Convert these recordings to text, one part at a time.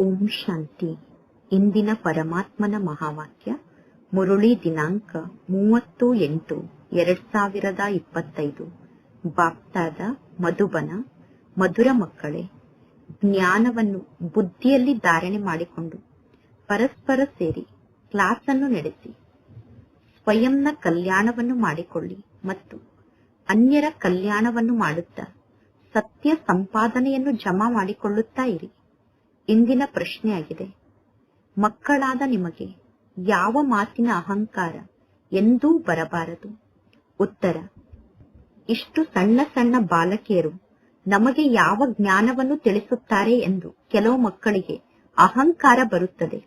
ಓಂ ಶಾಂತಿ. ಇಂದಿನ ಪರಮಾತ್ಮನ ಮಹಾವಾಕ್ಯ, ಮುರುಳಿ ದಿನಾಂಕ ಮೂವತ್ತು ಎಂಟು, ಎರಡ್ ಸಾವಿರದ ಇಪ್ಪತ್ತೈದು. ಬಾಪ್ತಾದ ಮಧುಬನ, ಮಧುರ ಮಕ್ಕಳೇ, ಜ್ಞಾನವನ್ನು ಬುದ್ಧಿಯಲ್ಲಿ ಧಾರಣೆ ಮಾಡಿಕೊಂಡು ಪರಸ್ಪರ ಸೇರಿ ಕ್ಲಾಸ್ ಅನ್ನು ನಡೆಸಿ. ಸ್ವಯಂನ ಕಲ್ಯಾಣವನ್ನು ಮಾಡಿಕೊಳ್ಳಿ ಮತ್ತು ಅನ್ಯರ ಕಲ್ಯಾಣವನ್ನು ಮಾಡುತ್ತಾ ಸತ್ಯ ಸಂಪಾದನೆಯನ್ನು ಜಮಾ ಮಾಡಿಕೊಳ್ಳುತ್ತಾ ಇರಿ. ಇಂದಿನ ಪ್ರಶ್ನೆಯಾಗಿದೆ. ಮಕ್ಕಳಾದ ನಿಮಗೆ ಯಾವ ಮಾತಿನ ಅಹಂಕಾರ ಎಂದೂ ಬರಬಾರದು. ಉತ್ತರ, ಇಷ್ಟು ಸಣ್ಣ ಸಣ್ಣ ಬಾಲಕಿಯರು ನಮಗೆ ಯಾವ ಜ್ಞಾನವನ್ನು ತಿಳಿಸುತ್ತಾರೆ ಎಂದು ಕೆಲವು ಮಕ್ಕಳಿಗೆ ಅಹಂಕಾರ ಬರುತ್ತದೆ.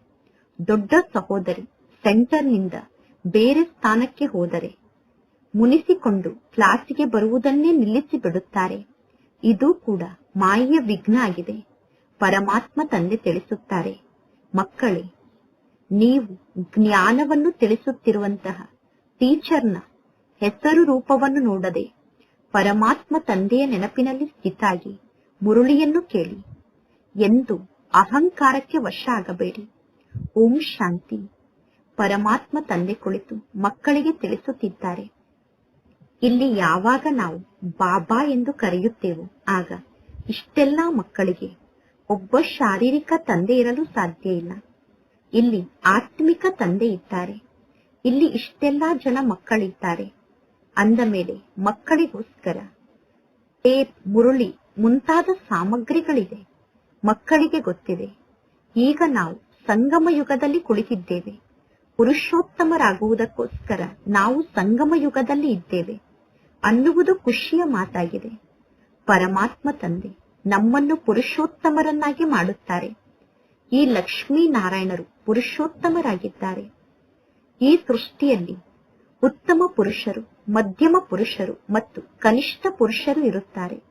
ದೊಡ್ಡ ಸಹೋದರಿ ಸೆಂಟರ್ನಿಂದ ಬೇರೆ ಸ್ಥಾನಕ್ಕೆ ಹೋದರೆ ಮುನಿಸಿಕೊಂಡು ಕ್ಲಾಸಿಗೆ ಬರುವುದನ್ನೇ ನಿಲ್ಲಿಸಿ ಬಿಡುತ್ತಾರೆ ಇದು ಕೂಡ ಮಾಯೆಯ ವಿಘ್ನ ಆಗಿದೆ. ಪರಮಾತ್ಮ ತಂದೆ ತಿಳಿಸುತ್ತಾರೆ. ಮಕ್ಕಳೇ, ನೀವು ಜ್ಞಾನವನ್ನು ತಿಳಿಸುತ್ತಿರುವಂತಹ ಟೀಚರ್ನ ಹೆಸರು ರೂಪವನ್ನು ನೋಡದೆ ಪರಮಾತ್ಮ ತಂದೆಯ ನೆನಪಿನಲ್ಲಿ ಸ್ಥಿತಾಗಿ ಮುರುಳಿಯನ್ನು ಕೇಳಿ. ಎಂದು ಅಹಂಕಾರಕ್ಕೆ ವಶ ಆಗಬೇಡಿ ಓಂ ಶಾಂತಿ. ಪರಮಾತ್ಮ ತಂದೆ ಕುಳಿತು ಮಕ್ಕಳಿಗೆ ತಿಳಿಸುತ್ತಿದ್ದಾರೆ. ಇಲ್ಲಿ ಯಾವಾಗ ನಾವು ಬಾಬಾ ಎಂದು ಕರೆಯುತ್ತೇವೋ, ಆಗ ಇಷ್ಟೆಲ್ಲಾ ಮಕ್ಕಳಿಗೆ ಒಬ್ಬ ಶಾರೀರಿಕ ತಂದೆ ಇರಲು ಸಾಧ್ಯ ಇಲ್ಲ. ಇಲ್ಲಿ ಆತ್ಮಿಕ ತಂದೆ ಇದ್ದಾರೆ. ಇಲ್ಲಿ ಇಷ್ಟೆಲ್ಲಾ ಜನ ಮಕ್ಕಳಿದ್ದಾರೆ. ಅಂದ ಮೇಲೆ ಮಕ್ಕಳಿಗೋಸ್ಕರ ಟೇಪ್ ಮುರುಳಿ ಮುಂತಾದ ಸಾಮಗ್ರಿಗಳಿದೆ. ಮಕ್ಕಳಿಗೆ ಗೊತ್ತಿದೆ. ಈಗ ನಾವು ಸಂಗಮ ಯುಗದಲ್ಲಿ ಕುಳಿತಿದ್ದೇವೆ. ಪುರುಷೋತ್ತಮರಾಗುವುದಕ್ಕೋಸ್ಕರ ನಾವು ಸಂಗಮ ಯುಗದಲ್ಲಿ ಇದ್ದೇವೆ. ಅನ್ನುವುದು ಖುಷಿಯ ಮಾತಾಗಿದೆ. ಪರಮಾತ್ಮ ತಂದೆ. ನಮ್ಮನ್ನು ಪುರುಷೋತ್ತಮರನ್ನಾಗಿ ಮಾಡುತ್ತಾರೆ. ಈ ಲಕ್ಷ್ಮೀ ನಾರಾಯಣರು ಪುರುಷೋತ್ತಮರಾಗಿದ್ದಾರೆ. ಈ ಸೃಷ್ಟಿಯಲ್ಲಿ ಉತ್ತಮ ಪುರುಷರು, ಮಧ್ಯಮ ಪುರುಷರು ಮತ್ತು ಕನಿಷ್ಠ ಪುರುಷರು ಇರುತ್ತಾರೆ.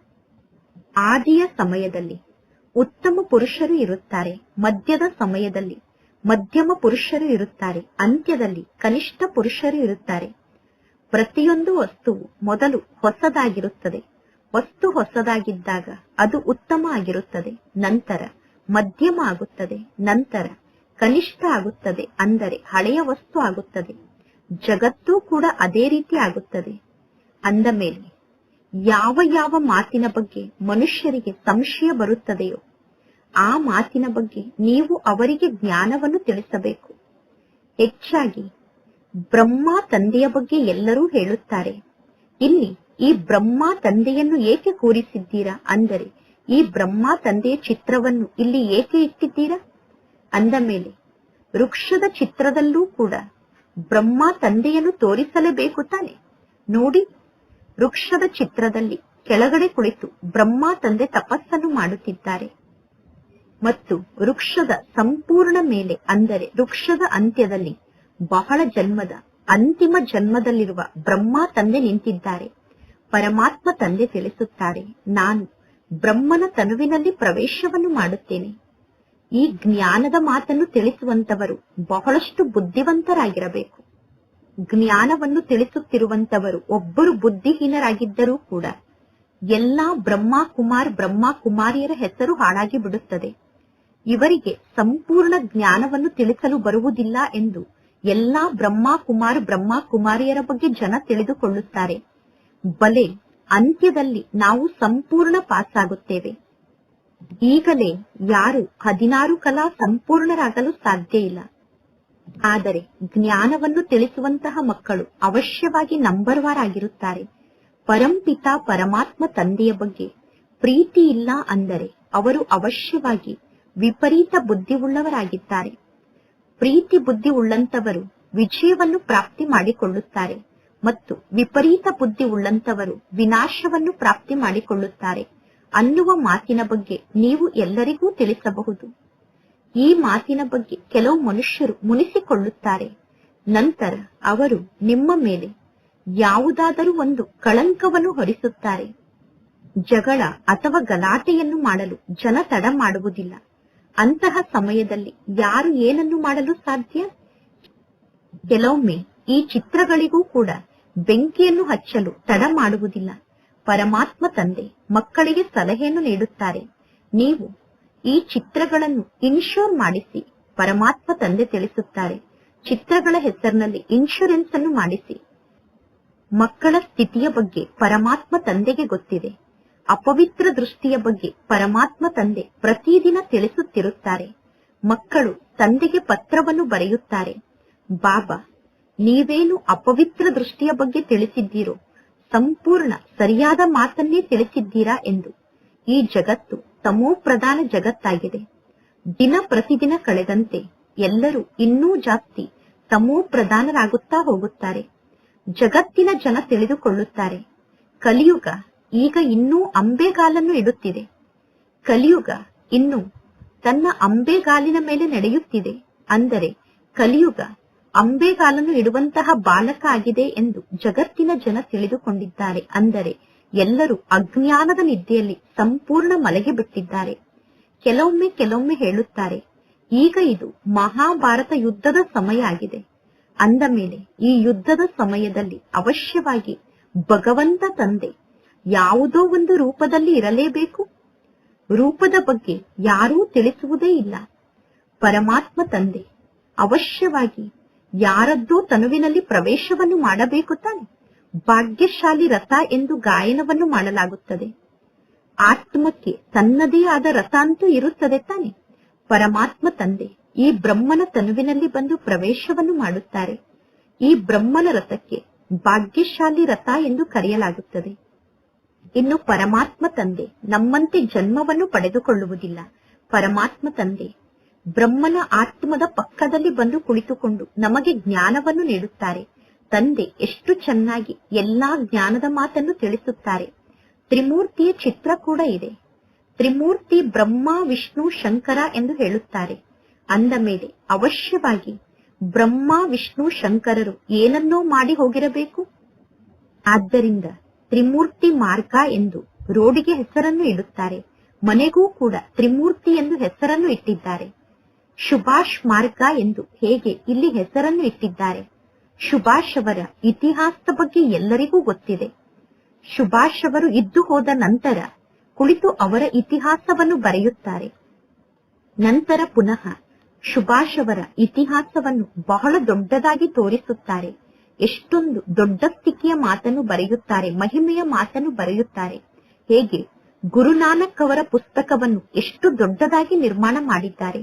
ಆದಿಯ ಸಮಯದಲ್ಲಿ ಉತ್ತಮ ಪುರುಷರು ಇರುತ್ತಾರೆ, ಮಧ್ಯದ ಸಮಯದಲ್ಲಿ ಮಧ್ಯಮ ಪುರುಷರು ಇರುತ್ತಾರೆ, ಅಂತ್ಯದಲ್ಲಿ ಕನಿಷ್ಠ ಪುರುಷರು ಇರುತ್ತಾರೆ. ಪ್ರತಿಯೊಂದು ವಸ್ತುವು ಮೊದಲು ಹೊಸದಾಗಿರುತ್ತದೆ. ವಸ್ತು ಹೊಸದಾಗಿದ್ದಾಗ ಅದು ಉತ್ತಮ ಆಗಿರುತ್ತದೆ. ನಂತರ ಮಧ್ಯಮ ಆಗುತ್ತದೆ. ನಂತರ ಕನಿಷ್ಠ ಆಗುತ್ತದೆ ಅಂದರೆ ಹಳೆಯ ವಸ್ತು ಆಗುತ್ತದೆ. ಜಗತ್ತೂ ಕೂಡ ಅದೇ ರೀತಿ ಆಗುತ್ತದೆ. ಅಂದ ಮೇಲೆ, ಯಾವ ಯಾವ ಮಾತಿನ ಬಗ್ಗೆ ಮನುಷ್ಯರಿಗೆ ಸಂಶಯ ಬರುತ್ತದೆಯೋ, ಆ ಮಾತಿನ ಬಗ್ಗೆ ನೀವು ಅವರಿಗೆ ಜ್ಞಾನವನ್ನು ತಿಳಿಸಬೇಕು. ಹೆಚ್ಚಾಗಿ ಬ್ರಹ್ಮ ತಂದೆಯ ಬಗ್ಗೆ ಎಲ್ಲರೂ ಹೇಳುತ್ತಾರೆ. ಇಲ್ಲಿ ಈ ಬ್ರಹ್ಮ ತಂದೆಯನ್ನು ಏಕೆ ಕೂರಿಸಿದ್ದೀರಾ? ಅಂದರೆ, ಈ ಬ್ರಹ್ಮ ತಂದೆಯ ಚಿತ್ರವನ್ನು ಇಲ್ಲಿ ಏಕೆ ಇಟ್ಟಿದ್ದೀರಾ? ಅಂದ ಮೇಲೆ, ವೃಕ್ಷದ ಚಿತ್ರದಲ್ಲೂ ಕೂಡ ಬ್ರಹ್ಮ ತಂದೆಯನ್ನು ತೋರಿಸಲೇಬೇಕು ತಾನೆ. ನೋಡಿ, ವೃಕ್ಷದ ಚಿತ್ರದಲ್ಲಿ ಕೆಳಗಡೆ ಕುಳಿತು ಬ್ರಹ್ಮ ತಂದೆ ತಪಸ್ಸನ್ನು ಮಾಡುತ್ತಿದ್ದಾರೆ. ಮತ್ತು ವೃಕ್ಷದ ಸಂಪೂರ್ಣ ಮೇಲೆ, ಅಂದರೆ ವೃಕ್ಷದ ಅಂತ್ಯದಲ್ಲಿ ಬಹಳ ಜನ್ಮದ, ಅಂತಿಮ ಜನ್ಮದಲ್ಲಿರುವ ಬ್ರಹ್ಮ ತಂದೆ ನಿಂತಿದ್ದಾರೆ. ಪರಮಾತ್ಮ ತಂದೆ ತಿಳಿಸುತ್ತಾರೆ, ನಾನು ಬ್ರಹ್ಮನ ತನುವಿನಲ್ಲಿ ಪ್ರವೇಶವನ್ನು ಮಾಡುತ್ತೇನೆ. ಈ ಜ್ಞಾನದ ಮಾತನ್ನು ತಿಳಿಸುವಂತವರು ಬಹಳಷ್ಟು ಬುದ್ಧಿವಂತರಾಗಿರಬೇಕು. ಜ್ಞಾನವನ್ನು ತಿಳಿಸುತ್ತಿರುವಂತವರು ಒಬ್ಬರು ಬುದ್ಧಿಹೀನರಾಗಿದ್ದರೂ ಕೂಡ ಎಲ್ಲಾ ಬ್ರಹ್ಮ ಕುಮಾರ್ ಬ್ರಹ್ಮ ಕುಮಾರಿಯರ ಹೆಸರು ಹಾಳಾಗಿ ಬಿಡುತ್ತದೆ. ಇವರಿಗೆ ಸಂಪೂರ್ಣ ಜ್ಞಾನವನ್ನು ತಿಳಿಸಲು ಬರುವುದಿಲ್ಲ ಎಂದು ಎಲ್ಲಾ ಬ್ರಹ್ಮ ಕುಮಾರ್ ಬ್ರಹ್ಮ ಕುಮಾರಿಯರ ಬಗ್ಗೆ ಜನ ತಿಳಿದುಕೊಳ್ಳುತ್ತಾರೆ. ಬಲೆ ಅಂತ್ಯದಲ್ಲಿ ನಾವು ಸಂಪೂರ್ಣ ಪಾಸಾಗುತ್ತೇವೆ. ಈಗಲೇ ಯಾರು ಹದಿನಾರು ಕಲಾ ಸಂಪೂರ್ಣರಾಗಲು ಸಾಧ್ಯ ಇಲ್ಲ. ಆದರೆ ಜ್ಞಾನವನ್ನು ತಿಳಿಸುವಂತಹ ಮಕ್ಕಳು ಅವಶ್ಯವಾಗಿ ನಂಬರ್ ವಾರ್ ಆಗಿರುತ್ತಾರೆ. ಪರಂಪಿತ ಪರಮಾತ್ಮ ತಂದೆಯ ಬಗ್ಗೆ ಪ್ರೀತಿ ಇಲ್ಲ ಅಂದರೆ ಅವರು ಅವಶ್ಯವಾಗಿ ವಿಪರೀತ ಬುದ್ಧಿ ಉಳ್ಳವರಾಗಿದ್ದಾರೆ ಪ್ರೀತಿ ಬುದ್ಧಿ ಉಳ್ಳಂತವರು ವಿಜಯವನ್ನು ಪ್ರಾಪ್ತಿ ಮಾಡಿಕೊಳ್ಳುತ್ತಾರೆ. ಮತ್ತು ವಿಪರೀತ ಬುದ್ಧಿ ಉಳ್ಳಂತವರು ವಿನಾಶವನ್ನು ಪ್ರಾಪ್ತಿ ಮಾಡಿಕೊಳ್ಳುತ್ತಾರೆ. ಅನ್ನುವ ಮಾತಿನ ಬಗ್ಗೆ ನೀವು ಎಲ್ಲರಿಗೂ ತಿಳಿಸಬಹುದು. ಈ ಮಾತಿನ ಬಗ್ಗೆ ಕೆಲವು ಮನುಷ್ಯರು ಮುನಿಸಿಕೊಳ್ಳುತ್ತಾರೆ. ನಂತರ ಅವರು ನಿಮ್ಮ ಮೇಲೆ ಯಾವುದಾದರೂ ಒಂದು ಕಳಂಕವನ್ನು ಹೊರಿಸುತ್ತಾರೆ. ಜಗಳ ಅಥವಾ ಗಲಾಟೆಯನ್ನು ಮಾಡಲು ಜನ ತಡ ಮಾಡುವುದಿಲ್ಲ. ಅಂತಹ ಸಮಯದಲ್ಲಿ ಯಾರು ಏನನ್ನು ಮಾಡಲು ಸಾಧ್ಯ? ಕೆಲವೊಮ್ಮೆ ಈ ಚಿತ್ರಗಳಿಗೂ ಕೂಡ ಬೆಂಕಿಯನ್ನು ಹಚ್ಚಲು ತಡ ಮಾಡುವುದಿಲ್ಲ. ಪರಮಾತ್ಮ ತಂದೆ, ಮಕ್ಕಳಿಗೆ ಸಲಹೆಯನ್ನು ನೀಡುತ್ತಾರೆ. ನೀವು ಈ ಚಿತ್ರಗಳನ್ನು ಇನ್ಶೂರ್ ಮಾಡಿಸಿ, ಪರಮಾತ್ಮ ತಂದೆ ತಿಳಿಸುತ್ತಾರೆ. ಚಿತ್ರಗಳ ಹೆಸರಿನಲ್ಲಿ ಇನ್ಶೂರೆನ್ಸ್ ಅನ್ನು ಮಾಡಿಸಿ. ಮಕ್ಕಳ ಸ್ಥಿತಿಯ ಬಗ್ಗೆ ಪರಮಾತ್ಮ ತಂದೆಗೆ ಗೊತ್ತಿದೆ. ಅಪವಿತ್ರ ದೃಷ್ಟಿಯ ಬಗ್ಗೆ ಪರಮಾತ್ಮ ತಂದೆ ಪ್ರತಿದಿನ ತಿಳಿಸುತ್ತಿರುತ್ತಾರೆ. ಮಕ್ಕಳು ತಂದೆಗೆ ಪತ್ರವನ್ನು ಬರೆಯುತ್ತಾರೆ. ಬಾಬಾ ನೀವೇನು ಅಪವಿತ್ರ ದೃಷ್ಟಿಯ ಬಗ್ಗೆ ತಿಳಿಸಿದ್ದೀರೋ, ಸಂಪೂರ್ಣ ಸರಿಯಾದ ಮಾತನ್ನೇ ತಿಳಿಸಿದ್ದೀರಾ ಎಂದು ಈ ಜಗತ್ತು ತಮೋ ಪ್ರಧಾನ ಜಗತ್ತಾಗಿದೆ. ದಿನ ಪ್ರತಿದಿನ ಕಳೆದಂತೆ ಎಲ್ಲರೂ ಇನ್ನೂ ಜಾಸ್ತಿ ತಮೋ ಪ್ರಧಾನರಾಗುತ್ತಾ ಹೋಗುತ್ತಾರೆ. ಜಗತ್ತಿನ ಜನ ತಿಳಿದುಕೊಳ್ಳುತ್ತಾರೆ. ಕಲಿಯುಗ ಈಗ ಇನ್ನೂ ಅಂಬೆಗಾಲನ್ನು ಇಡುತ್ತಿದೆ. ಕಲಿಯುಗ ಇನ್ನು ತನ್ನ ಅಂಬೆಗಾಲಿನ ಮೇಲೆ ನಡೆಯುತ್ತಿದೆ. ಅಂದರೆ ಕಲಿಯುಗ ಅಂಬೆಗಾಲನ್ನು ಇಡುವಂತಹ ಬಾಲಕ ಆಗಿದೆ ಎಂದು ಜಗತ್ತಿನ ಜನ ತಿಳಿದುಕೊಂಡಿದ್ದಾರೆ. ಅಂದರೆ ಎಲ್ಲರೂ ಅಜ್ಞಾನದ ನಿದ್ದೆಯಲ್ಲಿ ಸಂಪೂರ್ಣ ಮಲಗಿ ಬಿಟ್ಟಿದ್ದಾರೆ. ಕೆಲವೊಮ್ಮೆ ಕೆಲವೊಮ್ಮೆ ಹೇಳುತ್ತಾರೆ, ಈಗ ಇದು ಮಹಾಭಾರತ ಯುದ್ಧದ ಸಮಯ ಆಗಿದೆ. ಅಂದ ಮೇಲೆ ಈ ಯುದ್ಧದ ಸಮಯದಲ್ಲಿ ಅವಶ್ಯವಾಗಿ ಭಗವಂತ ತಂದೆ ಯಾವುದೋ ಒಂದು ರೂಪದಲ್ಲಿ ಇರಲೇಬೇಕು. ರೂಪದ ಬಗ್ಗೆ ಯಾರೂ ತಿಳಿಸುವುದೇ ಇಲ್ಲ. ಪರಮಾತ್ಮ ತಂದೆ ಅವಶ್ಯವಾಗಿ ಯಾರದ್ದೋ ತನುವಿನಲ್ಲಿ ಪ್ರವೇಶವನ್ನು ಮಾಡಬೇಕು ತಾನೆ. ಭಾಗ್ಯಶಾಲಿ ರಥ ಎಂದು ಗಾಯನವನ್ನು ಮಾಡಲಾಗುತ್ತದೆ. ಆತ್ಮಕ್ಕೆ ತನ್ನದೇ ಆದ ರಥ ಅಂತೂ ಇರುತ್ತದೆ ತಾನೆ. ಪರಮಾತ್ಮ ತಂದೆ, ಈ ಬ್ರಹ್ಮನ ತನುವಿನಲ್ಲಿ ಬಂದು ಪ್ರವೇಶವನ್ನು ಮಾಡುತ್ತಾರೆ. ಈ ಬ್ರಹ್ಮನ ರಥಕ್ಕೆ ಭಾಗ್ಯಶಾಲಿ ರಥ ಎಂದು ಕರೆಯಲಾಗುತ್ತದೆ. ಇನ್ನು ಪರಮಾತ್ಮ ತಂದೆ ನಮ್ಮಂತೆ ಜನ್ಮವನ್ನು ಪಡೆದುಕೊಳ್ಳುವುದಿಲ್ಲ. ಪರಮಾತ್ಮ ತಂದೆ ಬ್ರಹ್ಮನ ಆತ್ಮದ ಪಕ್ಕದಲ್ಲಿ ಬಂದು ಕುಳಿತುಕೊಂಡು ನಮಗೆ ಜ್ಞಾನವನ್ನು ನೀಡುತ್ತಾರೆ. ತಂದೆ ಎಷ್ಟು ಚೆನ್ನಾಗಿ ಎಲ್ಲಾ ಜ್ಞಾನದ ಮಾತನ್ನು ತಿಳಿಸುತ್ತಾರೆ. ತ್ರಿಮೂರ್ತಿಯ ಚಿತ್ರ ಕೂಡ ಇದೆ. ತ್ರಿಮೂರ್ತಿ ಬ್ರಹ್ಮ, ವಿಷ್ಣು, ಶಂಕರ ಎಂದು ಹೇಳುತ್ತಾರೆ. ಅಂದ ಮೇಲೆ ಅವಶ್ಯವಾಗಿ ಬ್ರಹ್ಮ, ವಿಷ್ಣು, ಶಂಕರರು ಏನನ್ನೋ ಮಾಡಿ ಹೋಗಿರಬೇಕು? ಆದ್ದರಿಂದ ತ್ರಿಮೂರ್ತಿ ಮಾರ್ಗ ಎಂದು ರೋಡಿಗೆ ಹೆಸರನ್ನು ಇಡುತ್ತಾರೆ. ಮನೆಗೂ ಕೂಡ ತ್ರಿಮೂರ್ತಿ ಎಂದು ಹೆಸರನ್ನು ಇಟ್ಟಿದ್ದಾರೆ. ಸುಭಾಷ್ ಮಾರ್ಗ ಎಂದು ಹೇಗೆ ಇಲ್ಲಿ ಹೆಸರನ್ನು ಇಟ್ಟಿದ್ದಾರೆ? ಸುಭಾಷ್ ಅವರ ಇತಿಹಾಸದ ಬಗ್ಗೆ ಎಲ್ಲರಿಗೂ ಗೊತ್ತಿದೆ. ಸುಭಾಷ್ ಅವರು ಇದ್ದು ಹೋದ ನಂತರ ಕುಳಿತು ಅವರ ಇತಿಹಾಸವನ್ನು ಬರೆಯುತ್ತಾರೆ. ನಂತರ ಪುನಃ ಸುಭಾಷ್ ಅವರ ಇತಿಹಾಸವನ್ನು ಬಹಳ ದೊಡ್ಡದಾಗಿ ತೋರಿಸುತ್ತಾರೆ. ಎಷ್ಟೊಂದು ದೊಡ್ಡ ಸ್ಥಿತಿಯ ಮಾತನ್ನು ಬರೆಯುತ್ತಾರೆ, ಮಹಿಮೆಯ ಮಾತನ್ನು ಬರೆಯುತ್ತಾರೆ. ಹೇಗೆ ಗುರುನಾನಕ್ ಅವರ ಪುಸ್ತಕವನ್ನು ಎಷ್ಟು ದೊಡ್ಡದಾಗಿ ನಿರ್ಮಾಣ ಮಾಡಿದ್ದಾರೆ.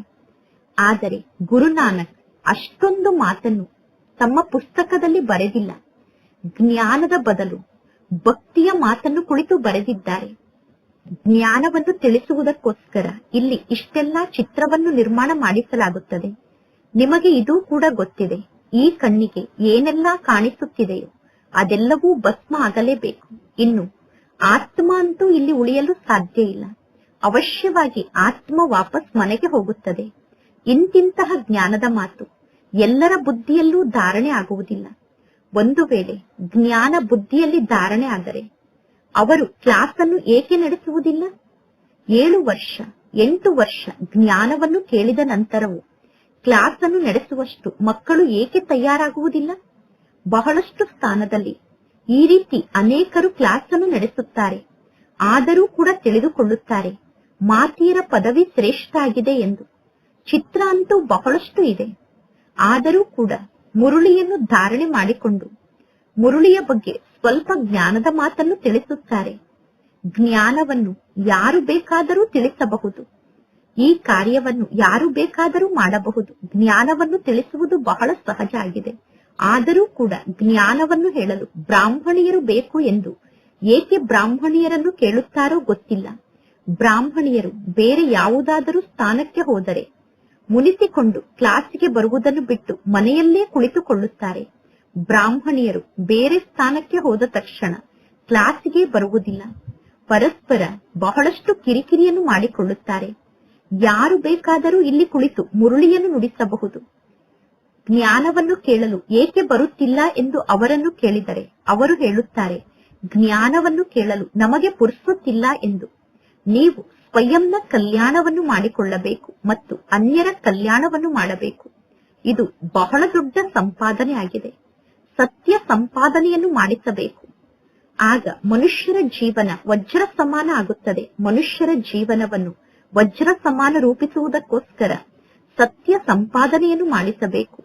ಆದರೆ ಗುರುನಾನಕ್ ಅಷ್ಟೊಂದು ಮಾತನ್ನು ತಮ್ಮ ಪುಸ್ತಕದಲ್ಲಿ ಬರೆದಿಲ್ಲ. ಜ್ಞಾನದ ಬದಲು ಭಕ್ತಿಯ ಮಾತನ್ನು ಕುಳಿತು ಬರೆದಿದ್ದಾರೆ. ಜ್ಞಾನವನ್ನು ತಿಳಿಸುವುದಕ್ಕೋಸ್ಕರ ಇಲ್ಲಿ ಇಷ್ಟೆಲ್ಲ ಚಿತ್ರವನ್ನು ನಿರ್ಮಾಣ ಮಾಡಿಸಲಾಗುತ್ತದೆ. ನಿಮಗೆ ಇದು ಕೂಡ ಗೊತ್ತಿದೆ. ಈ ಕಣ್ಣಿಗೆ ಏನೆಲ್ಲಾ ಕಾಣಿಸುತ್ತಿದೆಯೋ ಅದೆಲ್ಲವೂ ಭಸ್ಮ ಆಗಲೇಬೇಕು. ಇನ್ನು ಆತ್ಮ ಅಂತೂ ಇಲ್ಲಿ ಉಳಿಯಲು ಸಾಧ್ಯ ಇಲ್ಲ. ಅವಶ್ಯವಾಗಿ ಆತ್ಮ ವಾಪಸ್ ಮನೆಗೆ ಹೋಗುತ್ತದೆ. ಇಂತಿಂತಹ ಜ್ಞಾನದ ಮಾತು ಎಲ್ಲರ ಬುದ್ಧಿಯಲ್ಲೂ ಧಾರಣೆ ಆಗುವುದಿಲ್ಲ. ಒಂದು ವೇಳೆ ಜ್ಞಾನ ಬುದ್ಧಿಯಲ್ಲಿ ಧಾರಣೆ ಆದರೆ ಅವರು ಕ್ಲಾಸ್ ಅನ್ನು ಏಕೆ ನಡೆಸುವುದಿಲ್ಲ? ಏಳು ವರ್ಷ, ಎಂಟು ವರ್ಷ ಜ್ಞಾನವನ್ನು ಕೇಳಿದ ನಂತರವೂ ಕ್ಲಾಸ್ ಅನ್ನು ನಡೆಸುವಷ್ಟು ಮಕ್ಕಳು ಏಕೆ ತಯಾರಾಗುವುದಿಲ್ಲ? ಬಹಳಷ್ಟು ಸ್ಥಾನದಲ್ಲಿ ಈ ರೀತಿ ಅನೇಕರು ಕ್ಲಾಸ್ ಅನ್ನು ನಡೆಸುತ್ತಾರೆ. ಆದರೂ ಕೂಡ ತಿಳಿದುಕೊಳ್ಳುತ್ತಾರೆ, ಮಾತಿಯರ ಪದವಿ ಶ್ರೇಷ್ಠ ಆಗಿದೆ ಎಂದು. ಚಿತ್ರ ಅಂತೂ ಬಹಳಷ್ಟು ಇದೆ. ಆದರೂ ಕೂಡ ಮುರುಳಿಯನ್ನು ಧಾರಣೆ ಮಾಡಿಕೊಂಡು ಮುರುಳಿಯ ಬಗ್ಗೆ ಸ್ವಲ್ಪ ಜ್ಞಾನದ ಮಾತನ್ನು ತಿಳಿಸುತ್ತಾರೆ. ಜ್ಞಾನವನ್ನು ಯಾರು ಬೇಕಾದರೂ ತಿಳಿಸಬಹುದು. ಈ ಕಾರ್ಯವನ್ನು ಯಾರು ಬೇಕಾದರೂ ಮಾಡಬಹುದು. ಜ್ಞಾನವನ್ನು ತಿಳಿಸುವುದು ಬಹಳ ಸಹಜ ಆಗಿದೆ. ಆದರೂ ಕೂಡ ಜ್ಞಾನವನ್ನು ಹೇಳಲು ಬ್ರಾಹ್ಮಣಿಯರು ಬೇಕು ಎಂದು ಏಕೆ ಬ್ರಾಹ್ಮಣಿಯರನ್ನು ಕೇಳುತ್ತಾರೋ ಗೊತ್ತಿಲ್ಲ. ಬ್ರಾಹ್ಮಣಿಯರು ಬೇರೆ ಯಾವುದಾದರೂ ಸ್ಥಾನಕ್ಕೆ ಹೋದರೆ ಮುನಿಸಿಕೊಂಡು ಕ್ಲಾಸಿಗೆ ಬರುವುದನ್ನು ಬಿಟ್ಟು ಮನೆಯಲ್ಲೇ ಕುಳಿತುಕೊಳ್ಳುತ್ತಾರೆ. ಬ್ರಾಹ್ಮಣಿಯರು ಬೇರೆ ಸ್ಥಾನಕ್ಕೆ ಹೋದ ತಕ್ಷಣ ಕ್ಲಾಸಿಗೆ ಬರುವುದಿಲ್ಲ. ಪರಸ್ಪರ ಬಹಳಷ್ಟು ಕಿರಿಕಿರಿಯನ್ನು ಮಾಡಿಕೊಳ್ಳುತ್ತಾರೆ. ಯಾರು ಬೇಕಾದರೂ ಇಲ್ಲಿ ಕುಳಿತು ಮುರುಳಿಯನ್ನು ನುಡಿಸಬಹುದು. ಜ್ಞಾನವನ್ನು ಕೇಳಲು ಏಕೆ ಬರುತ್ತಿಲ್ಲ ಎಂದು ಅವರನ್ನು ಕೇಳಿದರೆ ಅವರು ಹೇಳುತ್ತಾರೆ, ಜ್ಞಾನವನ್ನು ಕೇಳಲು ನಮಗೆ ಪುರುಸುತ್ತಿಲ್ಲ ಎಂದು. ನೀವು ಸ್ವಯಂನ ಕಲ್ಯಾಣವನ್ನು ಮಾಡಿಕೊಳ್ಳಬೇಕು ಮತ್ತು ಅನ್ಯರ ಕಲ್ಯಾಣವನ್ನು ಮಾಡಬೇಕು. ಇದು ಬಹಳ ದೊಡ್ಡ ಸಂಪಾದನೆ ಆಗಿದೆ. ಸತ್ಯ ಸಂಪಾದನೆಯನ್ನು ಮಾಡಿಸಬೇಕು. ಆಗ ಮನುಷ್ಯರ ಜೀವನ ವಜ್ರ ಸಮಾನ ಆಗುತ್ತದೆ. ಮನುಷ್ಯರ ಜೀವನವನ್ನು ವಜ್ರ ಸಮಾನ ರೂಪಿಸುವುದಕ್ಕೋಸ್ಕರ ಸತ್ಯ ಸಂಪಾದನೆಯನ್ನು ಮಾಡಿಸಬೇಕು.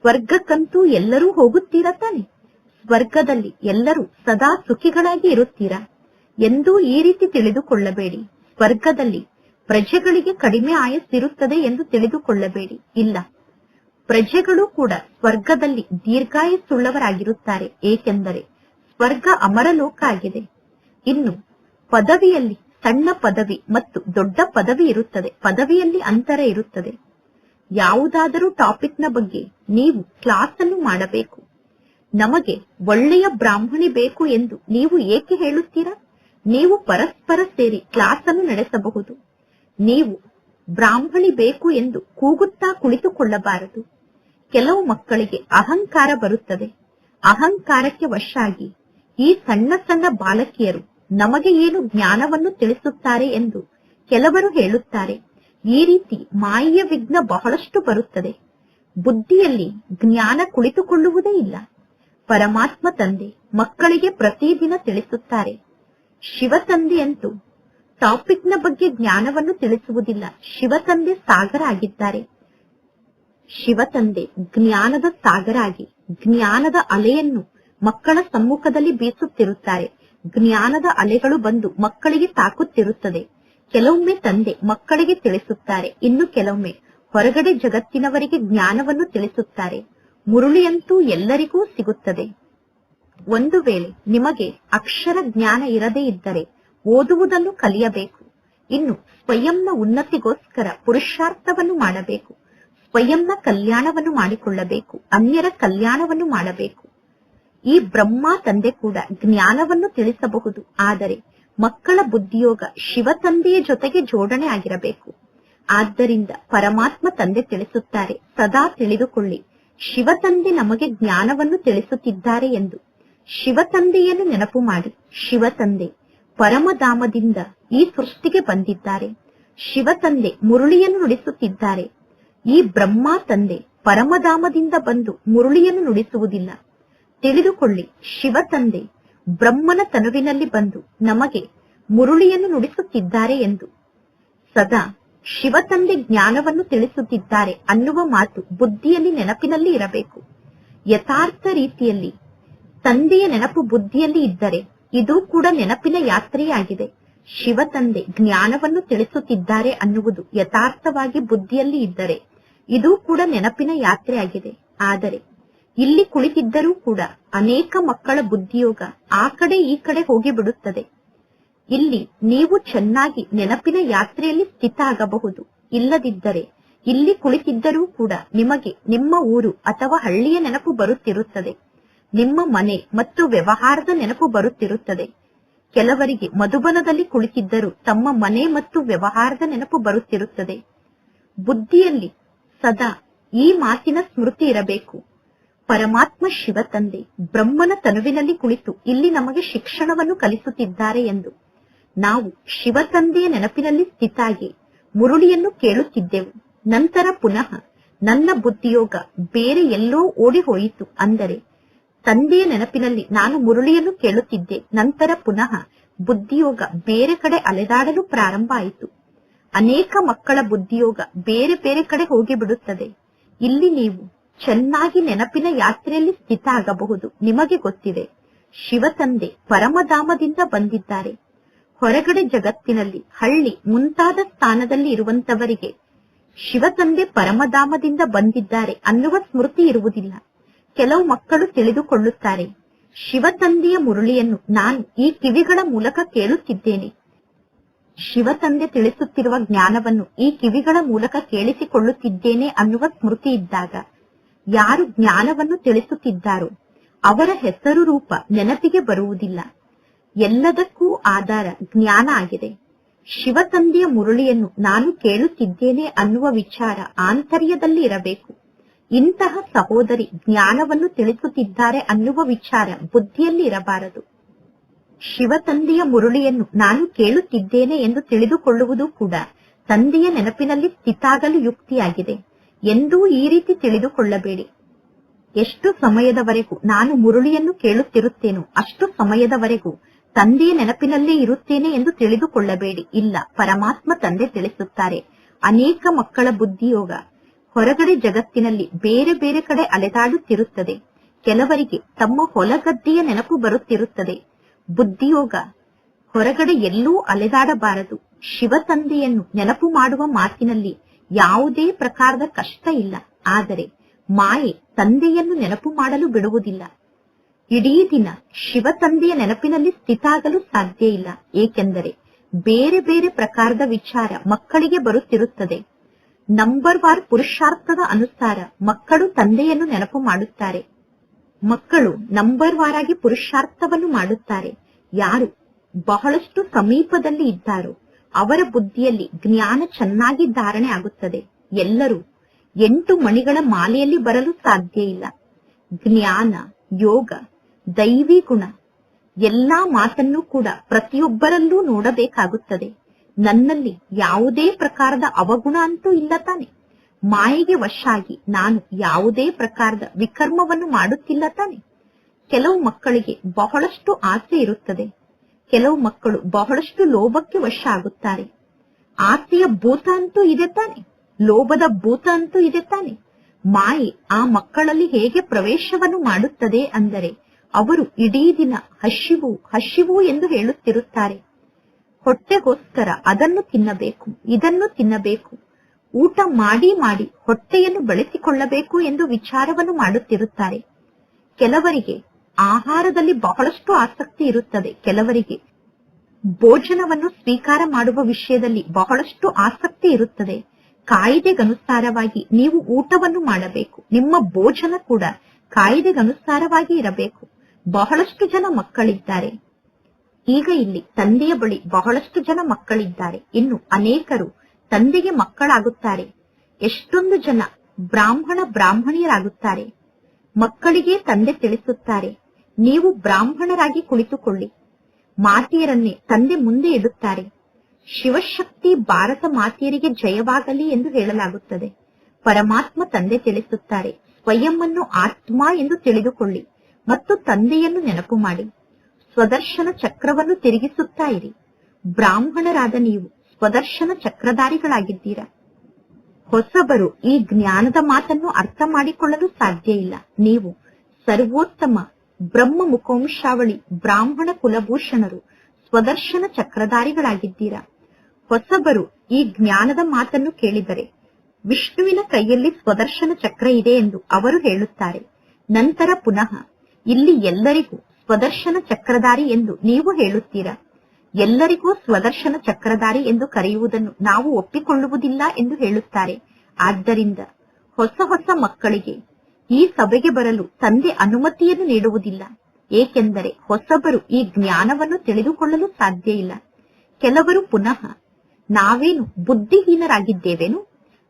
ಸ್ವರ್ಗಕ್ಕಂತೂ ಎಲ್ಲರೂ ಹೋಗುತ್ತೀರಾ ತಾನೆ? ಸ್ವರ್ಗದಲ್ಲಿ ಎಲ್ಲರೂ ಸದಾ ಸುಖಿಗಳಾಗಿ ಇರುತ್ತೀರಾ? ಎಂದೂ ಈ ರೀತಿ ತಿಳಿದುಕೊಳ್ಳಬೇಡಿ. ಸ್ವರ್ಗದಲ್ಲಿ ಪ್ರಜೆಗಳಿಗೆ ಕಡಿಮೆ ಆಯಸ್ಸಿರುತ್ತದೆ ಎಂದು ತಿಳಿದುಕೊಳ್ಳಬೇಡಿ. ಇಲ್ಲ. ಪ್ರಜೆಗಳು ಕೂಡ ಸ್ವರ್ಗದಲ್ಲಿ ದೀರ್ಘಾಯಸ್ಸುಳ್ಳವರಾಗಿರುತ್ತಾರೆ. ಏಕೆಂದರೆ ಸ್ವರ್ಗ ಅಮರಲೋಕ ಆಗಿದೆ. ಇನ್ನು ಪದವಿಯಲ್ಲಿ ಸಣ್ಣ ಪದವಿ ಮತ್ತು ದೊಡ್ಡ ಪದವಿ ಇರುತ್ತದೆ. ಪದವಿಯಲ್ಲಿ ಅಂತರ ಇರುತ್ತದೆ. ಯಾವುದಾದರೂ ಟಾಪಿಕ್ನ ಬಗ್ಗೆ ನೀವು ಕ್ಲಾಸ್ ಅನ್ನು ಮಾಡಬೇಕು. ನಮಗೆ ಒಳ್ಳೆಯ ಬ್ರಾಹ್ಮಣಿ ಬೇಕು ಎಂದು ನೀವು ಏಕೆ ಹೇಳುತ್ತೀರಾ? ನೀವು ಪರಸ್ಪರ ಸೇರಿ ಕ್ಲಾಸ್ ಅನ್ನು ನಡೆಸಬಹುದು. ನೀವು ಬ್ರಾಹ್ಮಣಿ ಬೇಕು ಎಂದು ಕೂಗುತ್ತಾ ಕುಳಿತುಕೊಳ್ಳಬಾರದು. ಕೆಲವು ಮಕ್ಕಳಿಗೆ ಅಹಂಕಾರ ಬರುತ್ತದೆ. ಅಹಂಕಾರಕ್ಕೆ ವಶಾಗಿ ಈ ಸಣ್ಣ ಸಣ್ಣ ಬಾಲಕಿಯರು ನಮಗೆ ಏನು ಜ್ಞಾನವನ್ನು ತಿಳಿಸುತ್ತಾರೆ ಎಂದು ಕೆಲವರು ಹೇಳುತ್ತಾರೆ. ಈ ರೀತಿ ಮಾಯೆಯ ವಿಘ್ನ ಬಹಳಷ್ಟು ಬರುತ್ತದೆ. ಬುದ್ಧಿಯಲ್ಲಿ ಜ್ಞಾನ ಕುಳಿತುಕೊಳ್ಳುವುದೇ ಇಲ್ಲ. ಪರಮಾತ್ಮ ತಂದೆ ಮಕ್ಕಳಿಗೆ ಪ್ರತಿದಿನ ತಿಳಿಸುತ್ತಾರೆ. ಶಿವ ತಂದೆಯಂತೂ ಟಾಪಿಕ್ನ ಬಗ್ಗೆ ಜ್ಞಾನವನ್ನು ತಿಳಿಸುವುದಿಲ್ಲ. ಶಿವತಂದೆ ಸಾಗರ ಆಗಿದ್ದಾರೆ ಶಿವತಂದೆ ಜ್ಞಾನದ ಸಾಗರ ಆಗಿ ಜ್ಞಾನದ ಅಲೆಯನ್ನು ಮಕ್ಕಳ ಸಮ್ಮುಖದಲ್ಲಿ ಬೀಸುತ್ತಿರುತ್ತಾರೆ. ಜ್ಞಾನದ ಅಲೆಗಳು ಬಂದು ಮಕ್ಕಳಿಗೆ ತಾಕುತ್ತಿರುತ್ತದೆ ಕೆಲವೊಮ್ಮೆ ತಂದೆ ಮಕ್ಕಳಿಗೆ ತಿಳಿಸುತ್ತಾರೆ. ಇನ್ನು ಕೆಲವೊಮ್ಮೆ ಹೊರಗಡೆ ಜಗತ್ತಿನವರಿಗೆ ಜ್ಞಾನವನ್ನು ತಿಳಿಸುತ್ತಾರೆ. ಮುರುಳಿಯಂತೂ ಎಲ್ಲರಿಗೂ ಸಿಗುತ್ತದೆ. ಒಂದು ವೇಳೆ ನಿಮಗೆ ಅಕ್ಷರ ಜ್ಞಾನ ಇರದೇ ಇದ್ದರೆ ಓದುವುದನ್ನು ಕಲಿಯಬೇಕು. ಇನ್ನು ಸ್ವಯಂನ ಉನ್ನತಿಗೋಸ್ಕರ ಪುರುಷಾರ್ಥವನ್ನು ಮಾಡಬೇಕು. ಸ್ವಯಂನ ಕಲ್ಯಾಣವನ್ನು ಮಾಡಿಕೊಳ್ಳಬೇಕು. ಅನ್ಯರ ಕಲ್ಯಾಣವನ್ನು ಮಾಡಬೇಕು. ಈ ಬ್ರಹ್ಮ ತಂದೆ ಕೂಡ ಜ್ಞಾನವನ್ನು ತಿಳಿಸಬಹುದು. ಆದರೆ ಮಕ್ಕಳ ಬುದ್ಧಿಯೋಗ ಶಿವ ತಂದೆಯ ಜೊತೆಗೆ ಜೋಡಣೆ ಆಗಿರಬೇಕು. ಆದ್ದರಿಂದ ಪರಮಾತ್ಮ ತಂದೆ ತಿಳಿಸುತ್ತಾರೆ, ಸದಾ ತಿಳಿದುಕೊಳ್ಳಿ. ಶಿವ ತಂದೆ ನಮಗೆ ಜ್ಞಾನವನ್ನು ತಿಳಿಸುತ್ತಿದ್ದಾರೆ ಎಂದು. ಶಿವ ತಂದೆಯನ್ನು ನೆನಪು ಮಾಡಿ. ಶಿವ ತಂದೆ ಪರಮಧಾಮದಿಂದ ಈ ಸೃಷ್ಟಿಗೆ ಬಂದಿದ್ದಾರೆ. ಶಿವ ತಂದೆ ಮುರುಳಿಯನ್ನು ನುಡಿಸುತ್ತಿದ್ದಾರೆ. ಈ ಬ್ರಹ್ಮ ತಂದೆ ಪರಮಧಾಮದಿಂದ ಬಂದು ಮುರುಳಿಯನ್ನು ನುಡಿಸುವುದಿಲ್ಲ. ತಿಳಿದುಕೊಳ್ಳಿ ಶಿವ ತಂದೆ ಬ್ರಹ್ಮನ ತನುವಿನಲ್ಲಿ ಬಂದು ನಮಗೆ ಮುರುಳಿಯನ್ನು ನುಡಿಸುತ್ತಿದ್ದಾರೆ ಎಂದು. ಸದಾ ಶಿವ ತಂದೆ ಜ್ಞಾನವನ್ನು ತಿಳಿಸುತ್ತಿದ್ದಾರೆ ಅನ್ನುವ ಮಾತು ಬುದ್ಧಿಯಲ್ಲಿ ನೆನಪಿನಲ್ಲಿ ಇರಬೇಕು. ಯಥಾರ್ಥ ರೀತಿಯಲ್ಲಿ ತಂದೆಯ ನೆನಪು ಬುದ್ಧಿಯಲ್ಲಿ ಇದ್ದರೆ ಇದು ಕೂಡ ನೆನಪಿನ ಯಾತ್ರೆಯಾಗಿದೆ. ಶಿವ ತಂದೆ ಜ್ಞಾನವನ್ನು ತಿಳಿಸುತ್ತಿದ್ದಾರೆ ಅನ್ನುವುದು ಯಥಾರ್ಥವಾಗಿ ಬುದ್ಧಿಯಲ್ಲಿ ಇದ್ದರೆ ಇದು ಕೂಡ ನೆನಪಿನ ಯಾತ್ರೆಯಾಗಿದೆ. ಆದರೆ ಇಲ್ಲಿ ಕುಳಿತಿದ್ದರೂ ಕೂಡ ಅನೇಕ ಮಕ್ಕಳ ಬುದ್ಧಿಯೋಗ ಆ ಕಡೆ ಈ ಕಡೆ ಹೋಗಿಬಿಡುತ್ತದೆ. ಇಲ್ಲಿ ನೀವು ಚೆನ್ನಾಗಿ ನೆನಪಿನ ಯಾತ್ರೆಯಲ್ಲಿ ಸ್ಥಿತ ಆಗಬಹುದು ಇಲ್ಲದಿದ್ದರೆ ಇಲ್ಲಿ ಕುಳಿತಿದ್ದರೂ ಕೂಡ ನಿಮಗೆ ನಿಮ್ಮ ಊರು ಅಥವಾ ಹಳ್ಳಿಯ ನೆನಪು ಬರುತ್ತಿರುತ್ತದೆ. ನಿಮ್ಮ ಮನೆ ಮತ್ತು ವ್ಯವಹಾರದ ನೆನಪು ಬರುತ್ತಿರುತ್ತದೆ. ಕೆಲವರಿಗೆ ಮಧುಬನದಲ್ಲಿ ಕುಳಿತಿದ್ದರೂ ತಮ್ಮ ಮನೆ ಮತ್ತು ವ್ಯವಹಾರದ ನೆನಪು ಬರುತ್ತಿರುತ್ತದೆ. ಬುದ್ಧಿಯಲ್ಲಿ ಸದಾ ಈ ಮಾತಿನ ಸ್ಮೃತಿ ಇರಬೇಕು. ಪರಮಾತ್ಮ ಶಿವ ತಂದೆ ಬ್ರಹ್ಮನ ತನುವಿನಲ್ಲಿ ಕುಳಿತು ಇಲ್ಲಿ ನಮಗೆ ಶಿಕ್ಷಣವನ್ನು ಕಲಿಸುತ್ತಿದ್ದಾರೆ ಎಂದು. ನಾವು ಶಿವ ತಂದೆಯ ನೆನಪಿನಲ್ಲಿ ಸ್ಥಿತಾಗಿ ಮುರುಳಿಯನ್ನು ಕೇಳುತ್ತಿದ್ದೆವು. ನಂತರ ಪುನಃ ನನ್ನ ಬುದ್ಧಿಯೋಗ ಬೇರೆ ಎಲ್ಲೋ ಓಡಿ ಹೋಯಿತು ಅಂದರೆ ತಂದೆಯ ನೆನಪಿನಲ್ಲಿ ನಾನು ಮುರುಳಿಯನ್ನು ಕೇಳುತ್ತಿದ್ದೆ. ನಂತರ ಪುನಃ ಬುದ್ಧಿಯೋಗ ಬೇರೆ ಕಡೆ ಅಲೆದಾಡಲು ಪ್ರಾರಂಭ ಆಯಿತು. ಅನೇಕ ಮಕ್ಕಳ ಬುದ್ಧಿಯೋಗ ಬೇರೆ ಬೇರೆ ಕಡೆ ಹೋಗಿ ಬಿಡುತ್ತದೆ ಇಲ್ಲಿ ನೀವು ಚೆನ್ನಾಗಿ ನೆನಪಿನ ಯಾತ್ರೆಯಲ್ಲಿ ಸ್ಥಿತ ಆಗಬಹುದು. ನಿಮಗೆ ಗೊತ್ತಿದೆ, ಶಿವ ತಂದೆ ಪರಮಧಾಮದಿಂದ ಬಂದಿದ್ದಾರೆ. ಹೊರಗಡೆ ಜಗತ್ತಿನಲ್ಲಿ, ಹಳ್ಳಿ ಮುಂತಾದ ಸ್ಥಾನದಲ್ಲಿ ಇರುವಂತವರಿಗೆ ಶಿವ ತಂದೆ ಪರಮಧಾಮದಿಂದ ಬಂದಿದ್ದಾರೆ ಅನ್ನುವ ಸ್ಮೃತಿ ಇರುವುದಿಲ್ಲ. ಕೆಲವು ಮಕ್ಕಳು ತಿಳಿದುಕೊಳ್ಳುತ್ತಾರೆ. ಶಿವತಂದೆಯ ಮುರುಳಿಯನ್ನು ನಾನು ಈ ಕಿವಿಗಳ ಮೂಲಕ ಕೇಳುತ್ತಿದ್ದೇನೆ. ಶಿವತಂದೆ ತಿಳಿಸುತ್ತಿರುವ ಜ್ಞಾನವನ್ನು ಈ ಕಿವಿಗಳ ಮೂಲಕ ಕೇಳಿಸಿಕೊಳ್ಳುತ್ತಿದ್ದೇನೆ ಅನ್ನುವ ಸ್ಮೃತಿ ಇದ್ದಾಗ ಯಾರು ಜ್ಞಾನವನ್ನು ತಿಳಿಸುತ್ತಿದ್ದಾರೋ, ಅವರ ಹೆಸರು ರೂಪ ನೆನಪಿಗೆ ಬರುವುದಿಲ್ಲ. ಎಲ್ಲದಕ್ಕೂ ಆಧಾರ ಜ್ಞಾನ ಆಗಿದೆ. ಶಿವತಂದೆಯ ಮುರುಳಿಯನ್ನು ನಾನು ಕೇಳುತ್ತಿದ್ದೇನೆ ಅನ್ನುವ ವಿಚಾರ ಆಂತರ್ಯದಲ್ಲಿ ಇರಬೇಕು ಇಂತಹ ಸಹೋದರಿ ಜ್ಞಾನವನ್ನು ತಿಳಿಸುತ್ತಿದ್ದಾರೆ ಅನ್ನುವ ವಿಚಾರ ಬುದ್ಧಿಯಲ್ಲಿ ಇರಬಾರದು ಶಿವ ತಂದೆಯ ಮುರುಳಿಯನ್ನು ನಾನು ಕೇಳುತ್ತಿದ್ದೇನೆ ಎಂದು ತಿಳಿದುಕೊಳ್ಳುವುದು ಕೂಡ ತಂದೆಯ ನೆನಪಿನಲ್ಲಿ ಸ್ಥಿತಾಗಲು ಯುಕ್ತಿಯಾಗಿದೆ ಎಂದೂ ಈ ರೀತಿ ತಿಳಿದುಕೊಳ್ಳಬೇಡಿ. ಎಷ್ಟು ಸಮಯದವರೆಗೂ ನಾನು ಮುರುಳಿಯನ್ನು ಕೇಳುತ್ತಿರುತ್ತೇನೋ ಅಷ್ಟು ಸಮಯದವರೆಗೂ ತಂದೆಯ ನೆನಪಿನಲ್ಲೇ ಇರುತ್ತೇನೆ ಎಂದು ತಿಳಿದುಕೊಳ್ಳಬೇಡಿ. ಇಲ್ಲ, ಪರಮಾತ್ಮ ತಂದೆ ತಿಳಿಸುತ್ತಾರೆ. ಅನೇಕ ಮಕ್ಕಳ ಬುದ್ಧಿಯೋಗ ಹೊರಗಡೆ ಜಗತ್ತಿನಲ್ಲಿ ಬೇರೆ ಬೇರೆ ಕಡೆ ಅಲೆದಾಡುತ್ತಿರುತ್ತದೆ. ಕೆಲವರಿಗೆ ತಮ್ಮ ಹೊಲಗದ್ದೆಯ ನೆನಪು ಬರುತ್ತಿರುತ್ತದೆ. ಬುದ್ಧಿಯೋಗ. ಹೊರಗಡೆ ಎಲ್ಲೂ ಅಲೆದಾಡಬಾರದು. ಶಿವ ತಂದೆಯನ್ನು ನೆನಪು ಮಾಡುವ ಮಾತಿನಲ್ಲಿ ಯಾವುದೇ ಪ್ರಕಾರದ ಕಷ್ಟ ಇಲ್ಲ. ಆದರೆ ಮಾಯೆ ತಂದೆಯನ್ನು ನೆನಪು ಮಾಡಲು ಬಿಡುವುದಿಲ್ಲ. ಇಡೀ ದಿನ ಶಿವ ತಂದೆಯ ನೆನಪಿನಲ್ಲಿ ಸ್ಥಿತಾಗಲು ಸಾಧ್ಯ ಇಲ್ಲ. ಏಕೆಂದರೆ ಬೇರೆ ಬೇರೆ ಪ್ರಕಾರದ ವಿಚಾರ ಮಕ್ಕಳಿಗೆ ಬರುತ್ತಿರುತ್ತದೆ. ನಂಬರ್ ವಾರ್ ಪುರುಷಾರ್ಥದ ಅನುಸಾರ ಮಕ್ಕಳು ತಂದೆಯನ್ನು ನೆನಪು ಮಾಡುತ್ತಾರೆ. ಮಕ್ಕಳು ನಂಬರ್ ವಾರಾಗಿ ಪುರುಷಾರ್ಥವನ್ನು ಮಾಡುತ್ತಾರೆ. ಯಾರು ಬಹಳಷ್ಟು ಸಮೀಪದಲ್ಲಿ ಇದ್ದಾರೋ ಅವರ ಬುದ್ಧಿಯಲ್ಲಿ ಜ್ಞಾನ ಚೆನ್ನಾಗಿ ಧಾರಣೆ ಆಗುತ್ತದೆ. ಎಲ್ಲರೂ ಎಂಟು ಮಣಿಗಳ ಮಾಲೆಯಲ್ಲಿ ಬರಲು ಸಾಧ್ಯ ಇಲ್ಲ. ಜ್ಞಾನ, ಯೋಗ, ದೈವಿ ಗುಣ, ಎಲ್ಲಾ ಮಾತನ್ನು ಕೂಡ ಪ್ರತಿಯೊಬ್ಬರಲ್ಲೂ ನೋಡಬೇಕಾಗುತ್ತದೆ. ನನ್ನಲ್ಲಿ ಯಾವುದೇ ಪ್ರಕಾರದ ಅವಗುಣ ಅಂತೂ ಇಲ್ಲ ತಾನೆ. ಮಾಯೆಗೆ ವಶಾಗಿ ನಾನು ಯಾವುದೇ ಪ್ರಕಾರದ ವಿಕರ್ಮವನ್ನು ಮಾಡುತ್ತಿಲ್ಲ ತಾನೆ. ಕೆಲವು ಮಕ್ಕಳಿಗೆ ಬಹಳಷ್ಟು ಆಸೆ ಇರುತ್ತದೆ. ಕೆಲವು ಮಕ್ಕಳು ಬಹಳಷ್ಟು ಲೋಭಕ್ಕೆ ವಶ ಆಗುತ್ತಾರೆ ಆಸೆಯ ಭೂತ ಅಂತೂ ಇದೆ ತಾನೆ. ಲೋಭದ ಭೂತ ಅಂತೂ ಇದೆ ತಾನೆ. ಮಾಯೆ ಆ ಮಕ್ಕಳಲ್ಲಿ ಹೇಗೆ ಪ್ರವೇಶವನ್ನು ಮಾಡುತ್ತದೆ ಅಂದರೆ ಅವರು ಇಡೀ ದಿನ ಹಸಿವು ಹಸಿವು ಎಂದು ಹೇಳುತ್ತಿರುತ್ತಾರೆ. ಹೊಟ್ಟೆಗೋಸ್ಕರ ಅದನ್ನು ತಿನ್ನಬೇಕು, ಇದನ್ನು ತಿನ್ನಬೇಕು. ಊಟ ಮಾಡಿ ಮಾಡಿ ಹೊಟ್ಟೆಯನ್ನು ಬಳಸಿಕೊಳ್ಳಬೇಕು ಎಂದು ವಿಚಾರವನ್ನು ಮಾಡುತ್ತಿರುತ್ತಾರೆ. ಕೆಲವರಿಗೆ ಆಹಾರದಲ್ಲಿ ಬಹಳಷ್ಟು ಆಸಕ್ತಿ ಇರುತ್ತದೆ. ಕೆಲವರಿಗೆ ಭೋಜನವನ್ನು ಸ್ವೀಕಾರ ಮಾಡುವ ವಿಷಯದಲ್ಲಿ ಬಹಳಷ್ಟು ಆಸಕ್ತಿ ಇರುತ್ತದೆ. ಕಾಯಿದೆಗನುಸಾರವಾಗಿ ನೀವು ಊಟವನ್ನು ಮಾಡಬೇಕು. ನಿಮ್ಮ ಭೋಜನ ಕೂಡ ಕಾಯಿದೆಗನುಸಾರವಾಗಿ ಇರಬೇಕು. ಬಹಳಷ್ಟು ಜನ ಮಕ್ಕಳಿದ್ದಾರೆ. ಈಗ ಇಲ್ಲಿ ತಂದೆಯ ಬಳಿ ಬಹಳಷ್ಟು ಜನ ಮಕ್ಕಳಿದ್ದಾರೆ. ಇನ್ನು ಅನೇಕರು ತಂದೆಗೆ ಮಕ್ಕಳಾಗುತ್ತಾರೆ. ಎಷ್ಟೊಂದು ಜನ ಬ್ರಾಹ್ಮಣ ಬ್ರಾಹ್ಮಣಿಯರಾಗುತ್ತಾರೆ. ಮಕ್ಕಳಿಗೆ ತಂದೆ ತಿಳಿಸುತ್ತಾರೆ. ನೀವು ಬ್ರಾಹ್ಮಣರಾಗಿ ಕುಳಿತುಕೊಳ್ಳಿ. ಮಾತೆಯರನ್ನೇ ತಂದೆ ಮುಂದೆ ಇಡುತ್ತಾರೆ. ಶಿವಶಕ್ತಿ ಭಾರತ ಮಾತೆಯರಿಗೆ ಜಯವಾಗಲಿ ಎಂದು ಹೇಳಲಾಗುತ್ತದೆ. ಪರಮಾತ್ಮ ತಂದೆ ತಿಳಿಸುತ್ತಾರೆ. ಸ್ವಯಂವನ್ನು ಆತ್ಮ ಎಂದು ತಿಳಿದುಕೊಳ್ಳಿ ಮತ್ತು ತಂದೆಯನ್ನು ನೆನಪು ಮಾಡಿ. ಸ್ವದರ್ಶನ ಚಕ್ರವನ್ನು ತಿರುಗಿಸುತ್ತಾ ಇರಿ. ಬ್ರಾಹ್ಮಣರಾದ ನೀವು ಸ್ವದರ್ಶನ ಚಕ್ರಧಾರಿಗಳಾಗಿದ್ದೀರ. ಹೊಸಬರು ಈ ಜ್ಞಾನದ ಮಾತನ್ನು ಅರ್ಥ ಮಾಡಿಕೊಳ್ಳಲು ಸಾಧ್ಯ ಇಲ್ಲ. ನೀವು ಸರ್ವೋತ್ತಮ ಬ್ರಹ್ಮ ಮುಖವಂಶಾವಳಿ ಬ್ರಾಹ್ಮಣ ಕುಲಭೂಷಣರು ಸ್ವದರ್ಶನ ಚಕ್ರಧಾರಿಗಳಾಗಿದ್ದೀರ. ಹೊಸಬರು ಈ ಜ್ಞಾನದ ಮಾತನ್ನು ಕೇಳಿದರೆ ವಿಷ್ಣುವಿನ ಕೈಯಲ್ಲಿ ಸ್ವದರ್ಶನ ಚಕ್ರ ಇದೆ ಎಂದು ಅವರು ಹೇಳುತ್ತಾರೆ. ನಂತರ ಪುನಃ ಇಲ್ಲಿ ಎಲ್ಲರಿಗೂ ಸ್ವದರ್ಶನ ಚಕ್ರಧಾರಿ ಎಂದು ನೀವು ಹೇಳುತ್ತೀರಾ? ಎಲ್ಲರಿಗೂ ಸ್ವದರ್ಶನ ಚಕ್ರಧಾರಿ ಎಂದು ಕರೆಯುವುದನ್ನು ನಾವು ಒಪ್ಪಿಕೊಳ್ಳುವುದಿಲ್ಲ ಎಂದು ಹೇಳುತ್ತಾರೆ. ಆದ್ದರಿಂದ ಹೊಸ ಹೊಸ ಮಕ್ಕಳಿಗೆ ಈ ಸಭೆಗೆ ಬರಲು ತಂದೆ ಅನುಮತಿಯನ್ನು ನೀಡುವುದಿಲ್ಲ. ಏಕೆಂದರೆ ಹೊಸಬರು ಈ ಜ್ಞಾನವನ್ನು ತಿಳಿದುಕೊಳ್ಳಲು ಸಾಧ್ಯ ಇಲ್ಲ. ಕೆಲವರು ಪುನಃ, ನಾವೇನು ಬುದ್ಧಿಹೀನರಾಗಿದ್ದೇವೆನು?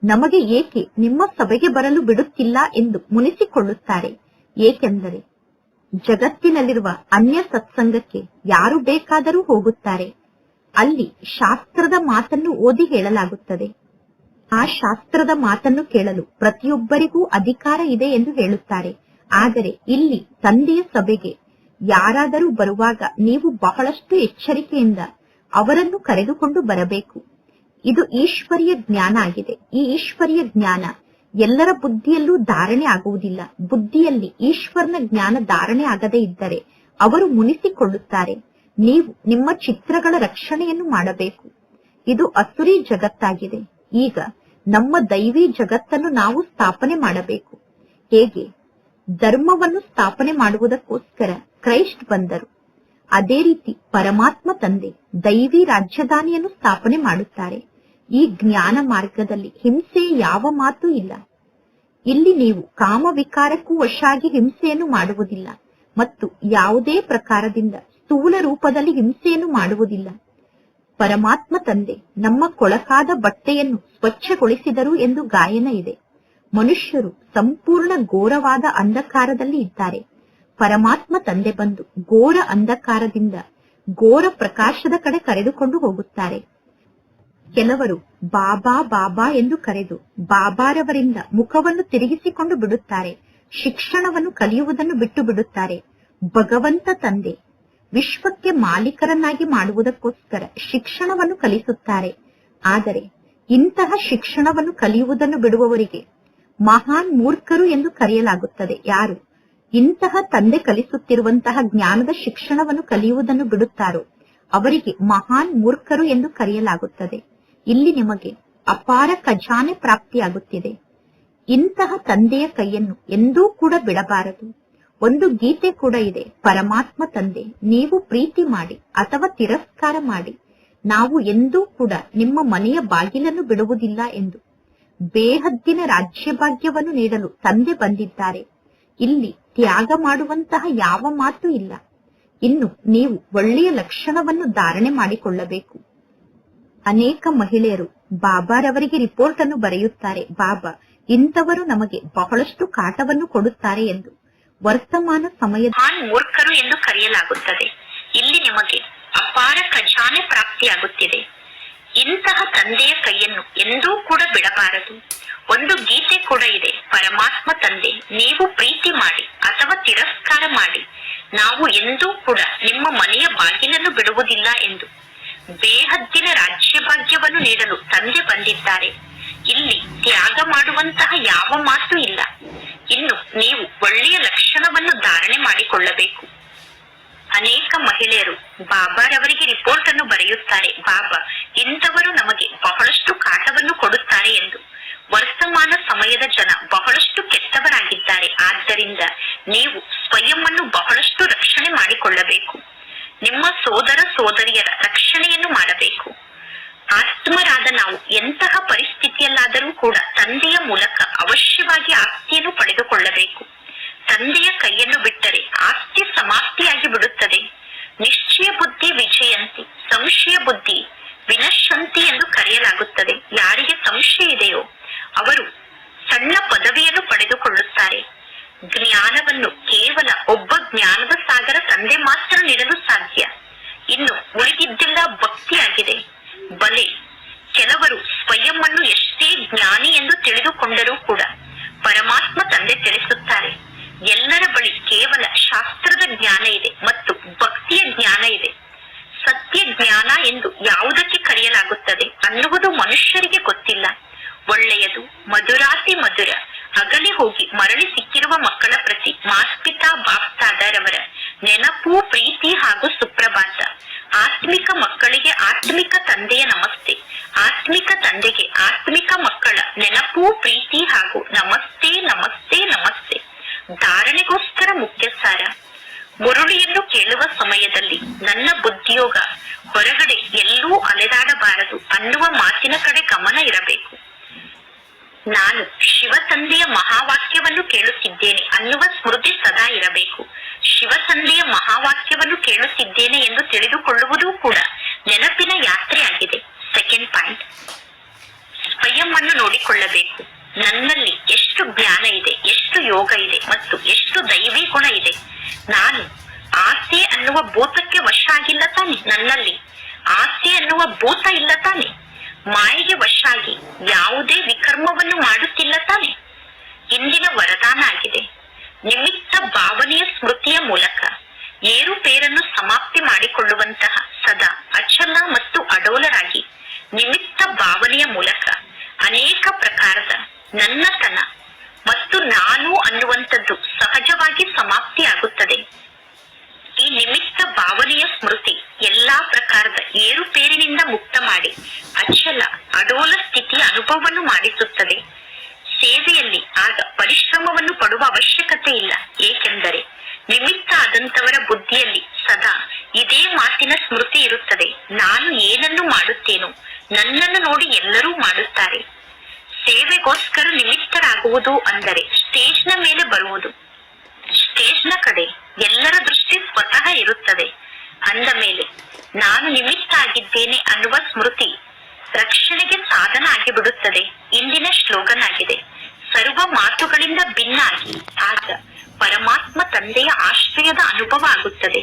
ನಮಗೆ ಏಕೆ ನಿಮ್ಮ ಸಭೆಗೆ ಬರಲು ಬಿಡುತ್ತಿಲ್ಲ ಎಂದು ಮುನಿಸಿಕೊಳ್ಳುತ್ತಾರೆ. ಏಕೆಂದರೆ ಜಗತ್ತಿನಲ್ಲಿರುವ ಅನ್ಯ ಸತ್ಸಂಗಕ್ಕೆ ಯಾರು ಬೇಕಾದರೂ ಹೋಗುತ್ತಾರೆ. ಅಲ್ಲಿ ಶಾಸ್ತ್ರದ ಮಾತನ್ನು ಓದಿ ಹೇಳಲಾಗುತ್ತದೆ. ಆ ಶಾಸ್ತ್ರದ ಮಾತನ್ನು ಕೇಳಲು ಪ್ರತಿಯೊಬ್ಬರಿಗೂ ಅಧಿಕಾರ ಇದೆ ಎಂದು ಹೇಳುತ್ತಾರೆ. ಆದರೆ ಇಲ್ಲಿ ತಂದೆಯ ಸಭೆಗೆ ಯಾರಾದರೂ ಬರುವಾಗ ನೀವು ಬಹಳಷ್ಟು ಎಚ್ಚರಿಕೆಯಿಂದ ಅವರನ್ನು ಕರೆದುಕೊಂಡು ಬರಬೇಕು. ಇದು ಈಶ್ವರಿಯ ಜ್ಞಾನ ಆಗಿದೆ. ಈ ಈಶ್ವರಿಯ ಜ್ಞಾನ ಎಲ್ಲರ ಬುದ್ಧಿಯಲ್ಲೂ ಧಾರಣೆ ಆಗುವುದಿಲ್ಲ. ಬುದ್ಧಿಯಲ್ಲಿ ಈಶ್ವರನ ಜ್ಞಾನ ಧಾರಣೆ ಆಗದೇ ಇದ್ದರೆ ಅವರು ಮುನಿಸಿಕೊಳ್ಳುತ್ತಾರೆ. ನೀವು ನಿಮ್ಮ ಚಿತ್ರಗಳ ರಕ್ಷಣೆಯನ್ನು ಮಾಡಬೇಕು. ಇದು ಅಸುರಿ ಜಗತ್ತಾಗಿದೆ. ಈಗ ನಮ್ಮ ದೈವಿ ಜಗತ್ತನ್ನು ನಾವು ಸ್ಥಾಪನೆ ಮಾಡಬೇಕು. ಹೇಗೆ? ಧರ್ಮವನ್ನು ಸ್ಥಾಪನೆ ಮಾಡುವುದಕ್ಕೋಸ್ಕರ ಕ್ರೈಸ್ಟ್ ಬಂದರು. ಅದೇ ರೀತಿ ಪರಮಾತ್ಮ ತಂದೆ ದೈವಿ ರಾಜಧಾನಿಯನ್ನು ಸ್ಥಾಪನೆ ಮಾಡುತ್ತಾರೆ. ಈ ಜ್ಞಾನ ಮಾರ್ಗದಲ್ಲಿ ಹಿಂಸೆ ಯಾವ ಮಾತು ಇಲ್ಲ. ಇಲ್ಲಿ ನೀವು ಕಾಮ ವಿಕಾರಕ್ಕೂ ವಶಾಗಿ ಹಿಂಸೆಯನ್ನು ಮಾಡುವುದಿಲ್ಲ ಮತ್ತು ಯಾವುದೇ ಪ್ರಕಾರದಿಂದ ಸ್ಥೂಲ ರೂಪದಲ್ಲಿ ಹಿಂಸೆಯನ್ನು ಮಾಡುವುದಿಲ್ಲ. ಪರಮಾತ್ಮ ತಂದೆ ನಮ್ಮ ಕೊಳಕಾದ ಬಟ್ಟೆಯನ್ನು ಸ್ವಚ್ಛಗೊಳಿಸಿದರು ಎಂದು ಗಾಯನ ಇದೆ. ಮನುಷ್ಯರು ಸಂಪೂರ್ಣ ಘೋರವಾದ ಅಂಧಕಾರದಲ್ಲಿ ಇದ್ದಾರೆ. ಪರಮಾತ್ಮ ತಂದೆ ಬಂದು ಘೋರ ಅಂಧಕಾರದಿಂದ ಘೋರ ಪ್ರಕಾಶದ ಕಡೆ ಕರೆದುಕೊಂಡು ಹೋಗುತ್ತಾರೆ. ಕೆಲವರು ಬಾಬಾ ಬಾಬಾ ಎಂದು ಕರೆದು ಬಾಬಾರವರಿಂದ ಮುಖವನ್ನು ತಿರುಗಿಸಿಕೊಂಡು ಬಿಡುತ್ತಾರೆ, ಶಿಕ್ಷಣವನ್ನು ಕಲಿಯುವುದನ್ನು ಬಿಟ್ಟು ಬಿಡುತ್ತಾರೆ. ಭಗವಂತ ತಂದೆ ವಿಶ್ವಕ್ಕೆ ಮಾಲೀಕರನ್ನಾಗಿ ಮಾಡುವುದಕ್ಕೋಸ್ಕರ ಶಿಕ್ಷಣವನ್ನು ಕಲಿಸುತ್ತಾರೆ. ಆದರೆ ಇಂತಹ ಶಿಕ್ಷಣವನ್ನು ಕಲಿಯುವುದನ್ನು ಬಿಡುವವರಿಗೆ ಮಹಾನ್ ಮೂರ್ಖರು ಎಂದು ಕರೆಯಲಾಗುತ್ತದೆ. ಯಾರು ಇಂತಹ ತಂದೆ ಕಲಿಸುತ್ತಿರುವಂತಹ ಜ್ಞಾನದ ಶಿಕ್ಷಣವನ್ನು ಕಲಿಯುವುದನ್ನು ಬಿಡುತ್ತಾರೋ ಅವರಿಗೆ ಮಹಾನ್ ಮೂರ್ಖರು ಎಂದು ಕರೆಯಲಾಗುತ್ತದೆ. ಇಲ್ಲಿ ನಿಮಗೆ ಅಪಾರ ಖಜಾನೆ ಪ್ರಾಪ್ತಿಯಾಗುತ್ತಿದೆ. ಇಂತಹ ತಂದೆಯ ಕೈಯನ್ನು ಎಂದೂ ಕೂಡ ಬಿಡಬಾರದು. ಒಂದು ಗೀತೆ ಕೂಡ ಇದೆ, ಪರಮಾತ್ಮ ತಂದೆ, ನೀವು ಪ್ರೀತಿ ಮಾಡಿ ಅಥವಾ ತಿರಸ್ಕಾರ ಮಾಡಿ. ನಾವು ಎಂದೂ ಕೂಡ ನಿಮ್ಮ ಮನೆಯ ಬಾಗಿಲನ್ನು ಬಿಡುವುದಿಲ್ಲ ಎಂದು. ಬೇಹದ್ದಿನ ರಾಜ್ಯ ಭಾಗ್ಯವನ್ನು ನೀಡಲು ತಂದೆ ಬಂದಿದ್ದಾರೆ. ಇಲ್ಲಿ ತ್ಯಾಗ ಮಾಡುವಂತಹ ಯಾವ ಮಾತು ಇಲ್ಲ. ಇನ್ನು ನೀವು ಒಳ್ಳೆಯ ಲಕ್ಷಣವನ್ನು ಧಾರಣೆ ಮಾಡಿಕೊಳ್ಳಬೇಕು. ಅನೇಕ ಮಹಿಳೆಯರು ಬಾಬಾರವರಿಗೆ ರಿಪೋರ್ಟ್ ಅನ್ನು ಬರೆಯುತ್ತಾರೆ. ಬಾಬಾ, ಇಂಥವರು ನಮಗೆ ಬಹಳಷ್ಟು ಕಾಟವನ್ನು ಕೊಡುತ್ತಾರೆ ಎಂದು. ವರ್ತಮಾನ ಸಮಯದ ಮೂರ್ಖರು ಎಂದು ಕರೆಯಲಾಗುತ್ತದೆ. ಇಲ್ಲಿ ನಿಮಗೆ ಅಪಾರ ಖಜಾನೆ ಪ್ರಾಪ್ತಿಯಾಗುತ್ತಿದೆ. ಇಂತಹ ತಂದೆಯ ಕೈಯನ್ನು ಎಂದೂ ಕೂಡ ಬಿಡಬಾರದು. ಒಂದು ಗೀತೆ ಕೂಡ ಇದೆ. ಪರಮಾತ್ಮ ತಂದೆ, ನೀವು ಪ್ರೀತಿ ಮಾಡಿ ಅಥವಾ ತಿರಸ್ಕಾರ ಮಾಡಿ. ನಾವು ಎಂದೂ ಕೂಡ ನಿಮ್ಮ ಮನೆಯ ಬಾಗಿಲನ್ನು ಬಿಡುವುದಿಲ್ಲ ಎಂದು. ಬೇಹದ್ದಿನ ರಾಜ್ಯ ಭಾಗ್ಯವನ್ನು ನೀಡಲು ತಂದೆ ಬಂದಿದ್ದಾರೆ. ಇಲ್ಲಿ ತ್ಯಾಗ ಮಾಡುವಂತಹ ಯಾವ ಮಾತು ಇಲ್ಲ. ಇನ್ನು ನೀವು ಒಳ್ಳೆಯ ಲಕ್ಷಣವನ್ನು ಧಾರಣೆ ಮಾಡಿಕೊಳ್ಳಬೇಕು. ಅನೇಕ ಮಹಿಳೆಯರು ಬಾಬಾರವರಿಗೆ ರಿಪೋರ್ಟ್ ಅನ್ನು ಬರೆಯುತ್ತಾರೆ. ಬಾಬಾ, ಇಂಥವರು ನಮಗೆ ಬಹಳಷ್ಟು ಕಾಟವನ್ನು ಕೊಡುತ್ತಾರೆ ಎಂದು. ವರ್ತಮಾನ ಸಮಯದ ಜನ ಬಹಳಷ್ಟು ಕೆಟ್ಟವರಾಗಿದ್ದಾರೆ. ಆದ್ದರಿಂದ ನೀವು ಸ್ವಯಂ ಬಹಳಷ್ಟು ರಕ್ಷಣೆ ಮಾಡಿಕೊಳ್ಳಬೇಕು. ನಿಮ್ಮ ಸೋದರ ಸೋದರಿಯರ ರಕ್ಷಣೆಯನ್ನು ಮಾಡಬೇಕು. ಆತ್ಮರಾದ ನಾವು ಎಂತಹ ಪರಿಸ್ಥಿತಿಯಲ್ಲಾದರೂ ಕೂಡ ತಂದೆಯ ಮೂಲಕ ಅವಶ್ಯವಾಗಿ ಆಸ್ತಿಯನ್ನು ಪಡೆದುಕೊಳ್ಳಬೇಕು. ತಂದೆಯ ಕೈಯನ್ನು ಬಿಟ್ಟರೆ ಆಸ್ತಿ ಸಮಾಪ್ತಿಯಾಗಿ ಬಿಡುತ್ತದೆ ನಿಶ್ಚಯ ಬುದ್ಧಿ ವಿಜಯಂತಿ ಸಂಶಯ ಬುದ್ಧಿ ವಿನಶಂತಿ ಎಂದು ಕರೆಯಲಾಗುತ್ತದೆ ಯಾರಿಗೆ ಸಂಶಯ ಇದೆಯೋ ಅವರು ಸಣ್ಣ ಪದವಿಯನ್ನು ಪಡೆದುಕೊಳ್ಳುತ್ತಾರೆ ಜ್ಞಾನವನ್ನು ಕೇವಲ ಒಬ್ಬ ಜ್ಞಾನದ ಸಾಗರ ತಂದೆ ಮಾತ್ರ ನೀಡಲು ಸಾಧ್ಯ ಇನ್ನು ಉಳಿದಿದ್ದೆಲ್ಲ ಭಕ್ತಿಯಾಗಿದೆ ಬಲೆ ಕೆಲವರು ಸ್ವಯಂ ಅನ್ನು ಎಷ್ಟೇ ಜ್ಞಾನಿ ಎಂದು ತಿಳಿದುಕೊಂಡರೂ ಕೂಡ ಪರಮಾತ್ಮ ತಂದೆ ತಿಳಿಸುತ್ತಾರೆ ಎಲ್ಲರ ಬಳಿ ಕೇವಲ ಶಾಸ್ತ್ರದ ಜ್ಞಾನ ಇದೆ ಮತ್ತು ಭಕ್ತಿಯ ಜ್ಞಾನ ಇದೆ ಸತ್ಯ ಜ್ಞಾನ ಎಂದು ಯಾವುದಕ್ಕೆ ಕರೆಯಲಾಗುತ್ತದೆ ಅನ್ನುವುದು ಮನುಷ್ಯರಿಗೆ ಗೊತ್ತಿಲ್ಲ ಒಳ್ಳೆಯದು ಮಧುರಾತಿ ಮಧುರ ಅಗಲಿ ಹೋಗಿ ಮರಳಿ ಸಿಕ್ಕಿರುವ ಮಕ್ಕಳ ಪ್ರತಿ ಮಾಸ್ಪಿತಾ ಬಾಪ್ತಾದರವರ ನೆನಪು ಪ್ರೀತಿ ಹಾಗೂ ಸುಪ್ರಭಾತ. ಆತ್ಮಿಕ ಮಕ್ಕಳಿಗೆ ಆತ್ಮಿಕ ತಂದೆಯ ನಮಸ್ತೆ ಆತ್ಮಿಕ ತಂದೆಗೆ ಆತ್ಮಿಕ ಮಕ್ಕಳ ನೆನಪು ಪ್ರೀತಿ ಹಾಗೂ ನಮಸ್ತೆ ನಮಸ್ತೆ ನಮಸ್ತೆ ಧಾರಣೆಗೋಸ್ಕರ ಮುಖ್ಯ ಸಾರ ಮುರುಳಿಯನ್ನು ಕೇಳುವ ಸಮಯದಲ್ಲಿ ನನ್ನ ಬುದ್ಧಿಯೋಗ ಹೊರಗಡೆ ಎಲ್ಲೂ ಅಲೆದಾಡಬಾರದು ಅನ್ನುವ ಮಾತಿನ ಕಡೆ ಗಮನ ಇರಬೇಕು ನಾನು ಶಿವ ತಂದೆಯ ಮಹಾವಾಕ್ಯವನ್ನು ಕೇಳುತ್ತಿದ್ದೇನೆ ಅನ್ನುವ ಸ್ಮೃತಿ ಸದಾ ಇರಬೇಕು ಶಿವ ತಂದೆಯ ಮಹಾವಾಕ್ಯವನ್ನು ಕೇಳುತ್ತಿದ್ದೇನೆ ಎಂದು ತಿಳಿದುಕೊಳ್ಳುವುದೂ ಕೂಡ ನೆನಪಿನ ಯಾತ್ರೆಯಾಗಿದೆ ಸೆಕೆಂಡ್ ಪಾಯಿಂಟ್ ಸ್ವಯಂ ಅನ್ನು ನೋಡಿಕೊಳ್ಳಬೇಕು ನನ್ನಲ್ಲಿ ಎಷ್ಟು ಜ್ಞಾನ ಇದೆ ಎಷ್ಟು ಯೋಗ ಇದೆ ಮತ್ತು ಎಷ್ಟು ದೈವಿ ಗುಣ ಇದೆ ನಾನು ಆಸೆ ಅನ್ನುವ ಭೂತಕ್ಕೆ ವಶ ಆಗಿಲ್ಲ ತಾನೆ ನನ್ನಲ್ಲಿ. ಆಸೆ ಅನ್ನುವ ಭೂತ ಇಲ್ಲ ತಾನೆ. ಮಾಯೆಗೆ ವಶ ಆಗಿ ಯಾವುದೇ ವಿಕರ್ಮವನ್ನು ಮಾಡುತ್ತಿಲ್ಲ ತಾನೆ. ಇಂದಿನ ವರದಾನ ಆಗಿದೆ. ನಿಮಿತ್ತ ಭಾವನೆಯ ಸ್ಮೃತಿಯ ಮೂಲಕ ಏರುಪೇರನ್ನು ಸಮಾಪ್ತಿ ಮಾಡಿಕೊಳ್ಳುವಂತಹ ಸದಾ ಅಚಲ ಮತ್ತು ಅಡೋಲರಾಗಿ ನಿಮಿತ್ತ ಭಾವನೆಯ ಮೂಲಕ ಅನೇಕ ಪ್ರಕಾರದ ನನ್ನತನ ಮತ್ತು ನಾನು ಅನ್ನುವಂಥದ್ದು ಸಹಜವಾಗಿ ಸಮಾಪ್ತಿಯಾಗುತ್ತದೆ. ಈ ನಿಮಿತ್ತ ಭಾವನೆಯ ಸ್ಮೃತಿ ಎಲ್ಲಾ ಪ್ರಕಾರದ ಏರುಪೇರಿನಿಂದ ಮುಕ್ತ ಮಾಡಿ ಅಚಲ, ಅಡೋಲ ಸ್ಥಿತಿಯ ಅನುಭವವನ್ನು ಮಾಡಿಸುತ್ತದೆ. ಸೇವೆಯಲ್ಲಿ ಆಗ ಪರಿಶ್ರಮವನ್ನು ಪಡುವ ಅವಶ್ಯಕತೆ ಇಲ್ಲ. ಏಕೆಂದರೆ ನಿಮಿತ್ತ ಆದಂತವರ ಬುದ್ಧಿಯಲ್ಲಿ ಸದಾ ಇದೇ ಮಾತಿನ ಸ್ಮೃತಿ ಇರುತ್ತದೆ. ನಾನು ಏನನ್ನು ಮಾಡುತ್ತೇನೋ ನನ್ನನ್ನು ನೋಡಿ ಎಲ್ಲರೂ ಮಾಡುತ್ತಾರೆ. ಸೇವೆಗೋಸ್ಕರ ನಿಮಿತ್ತರಾಗುವುದು ಅಂದರೆ ಸ್ಟೇಜ್ನ ಮೇಲೆ ಬರುವುದು. ಸ್ಟೇಜ್ನ ಕಡೆ ಎಲ್ಲರ ದೃಷ್ಟಿ ಸ್ವತಃ ಇರುತ್ತದೆ. ಅಂದ ಮೇಲೆ, ನಾನು ನಿಮಿತ್ತ ಆಗಿದ್ದೇನೆ ಅನ್ನುವ ಸ್ಮೃತಿ ರಕ್ಷಣೆಗೆ ಸಾಧನ ಆಗಿಬಿಡುತ್ತದೆ ಇಂದಿನ ಶ್ಲೋಗನ್ ಆಗಿದೆ ಸರ್ವ ಮಾತುಗಳಿಂದ ಭಿನ್ನಾಗಿ ಆಗ ಪರಮಾತ್ಮ ತಂದೆಯ ಆಶ್ರಯದ ಅನುಭವ ಆಗುತ್ತದೆ.